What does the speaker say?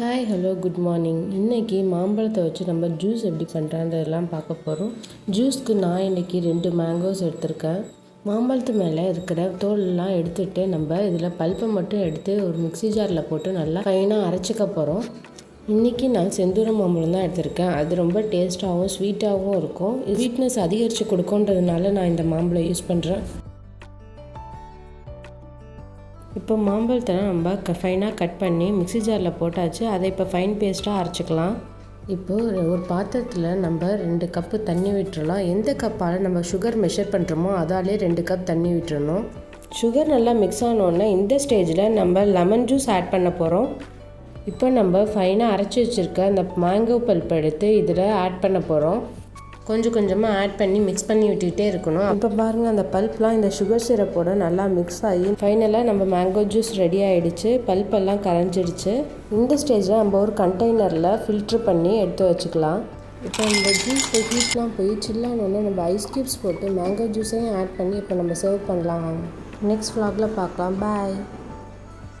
Hi hello good morning இன்றைக்கி மாம்பழத்தை வச்சு நம்ம ஜூஸ் எப்படி பண்ணுறான்றதெல்லாம் பார்க்க போகிறோம் ஜூஸ்க்கு நான் இன்றைக்கி ரெண்டு மேங்கோஸ் எடுத்திருக்கேன். மாம்பழத்து மேலே இருக்கிற தோலெல்லாம் எடுத்துகிட்டு நம்ம இதில் பல்ப்பை மட்டும் எடுத்து ஒரு மிக்ஸி ஜாரில் போட்டு நல்லா ஃபைனாக அரைச்சிக்க போகிறோம் இன்றைக்கி நான் செந்தூர மாம்பழம் தான் எடுத்திருக்கேன். அது ரொம்ப டேஸ்ட்டாகவும் ஸ்வீட்டாகவும் இருக்கும். ஸ்வீட்னஸ் அதிகரித்து கொடுக்குன்றதுனால நான் இந்த மாம்பழம் யூஸ் பண்ணுறேன் இப்போ மாம்பழத்தை நம்ம க ஃபைனாக கட் பண்ணி மிக்ஸி ஜாரில் போட்டாச்சு. அதை இப்போ ஃபைன் பேஸ்ட்டாக அரைச்சிக்கலாம். இப்போது ஒரு- ஒரு பாத்திரத்தில் நம்ம ரெண்டு கப்பு தண்ணி விட்டுறலாம். எந்த கப்பால் நம்ம சுகர் மெஷர் பண்ணுறோமோ அதாலே ரெண்டு கப் தண்ணி விட்டுறணும். சுகர் நல்லா மிக்ஸ் ஆனோடனே இந்த ஸ்டேஜில் நம்ம லெமன் ஜூஸ் ஆட் பண்ண போகிறோம் இப்போ நம்ம ஃபைனாக அரைச்சி வச்சுருக்க அந்த மேங்கோ பல்ப் எடுத்து இதில் ஆட் பண்ண போகிறோம் கொஞ்சம் கொஞ்சமாக ஆட் பண்ணி மிக்ஸ் பண்ணி விட்டுக்கிட்டே இருக்கணும். இப்போ பாருங்கள் அந்த பல்ப்லாம் இந்த சுகர் சிரப்போட நல்லா மிக்ஸ் ஆகி ஃபைனலாக நம்ம மேங்கோ ஜூஸ் ரெடி ஆகிடுச்சு பல்பெல்லாம் கரைஞ்சிடுச்சு. இந்த ஸ்டேஜில் நம்ம ஒரு கண்டெய்னரில் ஃபில்ட்ரு பண்ணி எடுத்து வச்சுக்கலாம். இப்போ இந்த ஜூஸ் ஹீட்லாம் போய் சில்லானோடனே நம்ம ஐஸ் க்யூப்ஸ் போட்டு மேங்கோ ஜூஸையும் ஆட் பண்ணி இப்போ நம்ம சர்வ் பண்ணலாம். நெக்ஸ்ட் ஃப்ளாகில் பார்க்கலாம். பாய்